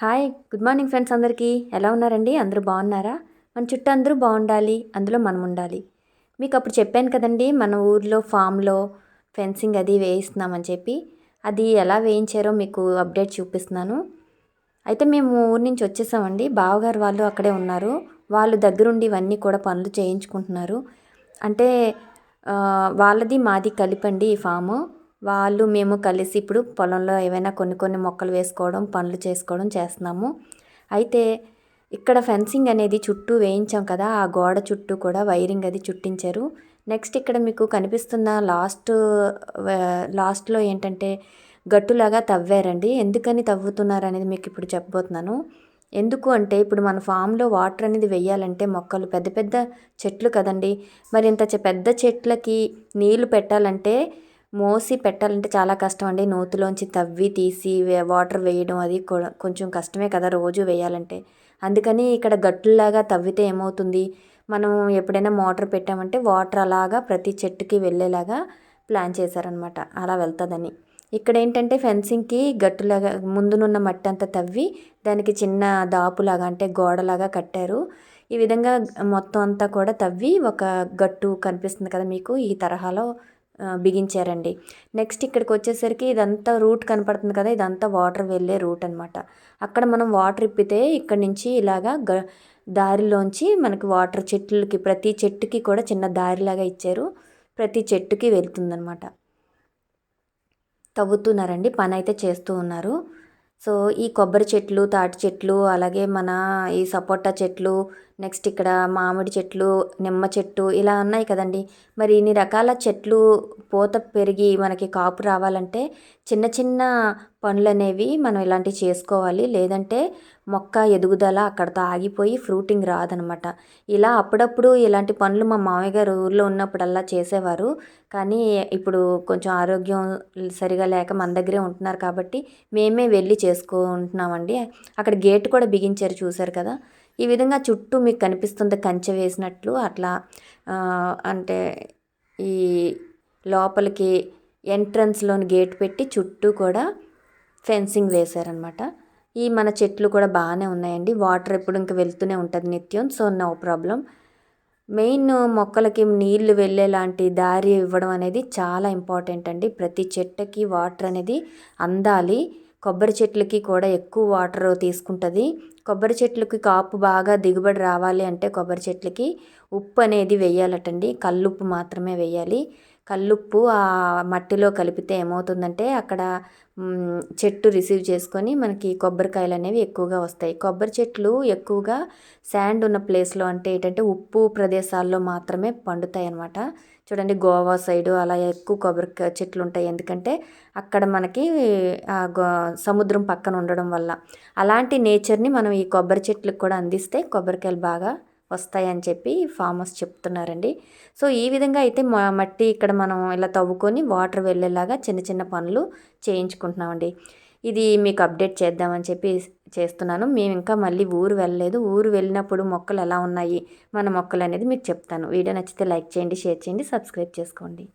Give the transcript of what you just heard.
Hi good morning friends అందరికీ. ఎలా ఉన్నారండి? అందరూ బాగున్నారా? మన చుట్టూ అందరూ బాగుండాలి అందులో మనం ఉండాలి. మీకు అప్పుడు చెప్పాను కదండి మన ఊర్లో ఫామ్లో ఫెన్సింగ్ అది వేయిస్తున్నామని చెప్పి. అది ఎలా వేయించారో మీకు అప్డేట్ చూపిస్తున్నాను. అయితే మేము ఊరి నుంచి వచ్చేసామండి. బావగారు వాళ్ళు అక్కడే ఉన్నారు. వాళ్ళు దగ్గరుండి ఇవన్నీ కూడా పనులు చేయించుకుంటున్నారు. అంటే వాళ్ళది మాది కలిపండి ఈ ఫాము. వాళ్ళు మేము కలిసి ఇప్పుడు పొలంలో ఏవైనా కొన్ని కొన్ని మొక్కలు వేసుకోవడం పనులు చేసుకోవడం చేస్తున్నాము. అయితే ఇక్కడ ఫెన్సింగ్ అనేది చుట్టూ వేయించాం కదా ఆ గోడ చుట్టూ కూడా వైరింగ్ అది చుట్టించారు. నెక్స్ట్ ఇక్కడ మీకు కనిపిస్తున్న లాస్ట్ లాస్ట్లో ఏంటంటే గట్టులాగా తవ్వారండి. ఎందుకని తవ్వుతున్నారు అనేది మీకు ఇప్పుడు చెప్పబోతున్నాను. ఎందుకు అంటే ఇప్పుడు మన ఫామ్లో వాటర్ అనేది వెయ్యాలంటే మొక్కలు పెద్ద పెద్ద చెట్లు కదండి. మరి ఇంత పెద్ద చెట్లకి నీళ్ళు పెట్టాలంటే మోసి పెట్టాలంటే చాలా కష్టం అండి నోతులోంచి తవ్వి తీసి వాటర్ వేయడం అది కూడా కొంచెం కష్టమే కదా రోజు వేయాలంటే. అందుకని ఇక్కడ గట్టులాగా తవ్వితే ఏమవుతుంది? మనం ఎప్పుడైనా మోటార్ పెట్టామంటే వాటర్ అలాగా ప్రతి చెట్టుకి వెళ్ళేలాగా ప్లాన్ చేశారనమాట. అలా వెళ్తుందని. ఇక్కడ ఏంటంటే ఫెన్సింగ్కి గట్టులాగా ముందునున్న మట్టి అంతా తవ్వి దానికి చిన్న దాపులాగా అంటే గోడలాగా కట్టారు. ఈ విధంగా మొత్తం అంతా కూడా తవ్వి ఒక గట్టు కనిపిస్తుంది కదా మీకు ఈ తరహాలో బిగించారండి. నెక్స్ట్ ఇక్కడికి వచ్చేసరికి ఇదంతా రూట్ కనపడుతుంది కదా ఇదంతా వాటర్ వెళ్ళే రూట్ అనమాట అక్కడ మనం వాటర్ ఇప్పితే ఇక్కడ నుంచి ఇలాగా గ దారిలోంచి మనకి వాటర్ చెట్లకి ప్రతి చెట్టుకి కూడా చిన్న దారిలాగా ఇచ్చారు. ప్రతి చెట్టుకి వెళ్తుందనమాట తవ్వుతున్నారండి పని అయితే చేస్తూ ఉన్నారు. సో ఈ కొబ్బరి చెట్లు తాటి చెట్లు అలాగే మన ఈ సపోటా చెట్లు నెక్స్ట్ ఇక్కడ మామిడి చెట్లు నిమ్మ చెట్టు ఇలా ఉన్నాయి కదండి. మరి ఇన్ని రకాల చెట్లు పూత పెరిగి మనకి కాపు రావాలంటే చిన్న చిన్న పనులు అనేవి మనం ఇలాంటివి చేసుకోవాలి. లేదంటే మొక్క ఎదుగుదల అక్కడతో ఆగిపోయి ఫ్రూటింగ్ రాదనమాట. ఇలా అప్పుడప్పుడు ఇలాంటి పనులు మా మామయ్య గారు ఊర్లో ఉన్నప్పుడల్లా చేసేవారు. కానీ ఇప్పుడు కొంచెం ఆరోగ్యం సరిగా లేక మన దగ్గరే ఉంటున్నారు కాబట్టి మేమే వెళ్ళి చేసుకుంటున్నామండి. అక్కడ గేట్ కూడా బిగించారు చూసారు కదా. ఈ విధంగా చుట్టూ మీకు కనిపిస్తుంది కంచె వేసినట్లు అట్లా అంటే ఈ లోపలికి ఎంట్రన్స్లోని గేట్ పెట్టి చుట్టూ కూడా ఫెన్సింగ్ వేశారనమాట ఈ మన చెట్లు కూడా బాగానే ఉన్నాయండి. వాటర్ ఎప్పుడు ఇంకా వెళ్తూనే ఉంటుంది నిత్యం సో నో ప్రాబ్లం. మెయిన్ మొక్కలకి నీళ్ళు వెళ్ళేలాంటి దారి ఇవ్వడం అనేది చాలా ఇంపార్టెంట్ అండి. ప్రతి చెట్టుకి వాటర్ అనేది అందాలి. కొబ్బరి చెట్లకి కూడా ఎక్కువ వాటర్ తీసుకుంటుంది. కొబ్బరి చెట్లకి కాపు బాగా దిగుబడి రావాలి అంటే కొబ్బరి చెట్లకి ఉప్పు అనేది వేయాలటండి. కల్లుప్పు మాత్రమే వేయాలి. కల్లుప్పు ఆ మట్టిలో కలిపితే ఏమవుతుందంటే అక్కడ చెట్టు రిసీవ్ చేసుకొని మనకి కొబ్బరికాయలు అనేవి ఎక్కువగా వస్తాయి. కొబ్బరి చెట్లు ఎక్కువగా శాండ్ ఉన్న ప్లేస్లో అంటే ఏంటంటే ఉప్పు ప్రదేశాల్లో మాత్రమే పండుతాయి అన్నమాట చూడండి గోవా సైడు అలా ఎక్కువ కొబ్బరి చెట్లు ఉంటాయి. ఎందుకంటే అక్కడ మనకి సముద్రం పక్కన ఉండడం వల్ల. అలాంటి నేచర్ని మనం ఈ కొబ్బరి చెట్లకు కూడా అందిస్తే కొబ్బరికాయలు బాగా వస్తాయని చెప్పి ఫార్మర్స్ చెప్తున్నారండి. సో ఈ విధంగా అయితే మట్టి ఇక్కడ మనం ఇలా తవ్వుకొని వాటర్ వెళ్ళేలాగా చిన్న చిన్న పనులు చేయించుకుంటున్నామండి. ఇది మీకు అప్డేట్ చేద్దామని చెప్పి చేస్తున్నాను. మేము ఇంకా మళ్ళీ ఊరు వెళ్ళలేదు. ఊరు వెళ్ళినప్పుడు మొక్కలు ఎలా ఉన్నాయి? మన మొక్కలు అనేది మీకు చెప్తాను. వీడియో నచ్చితే లైక్ చేయండి షేర్ చేయండి సబ్స్క్రైబ్ చేసుకోండి.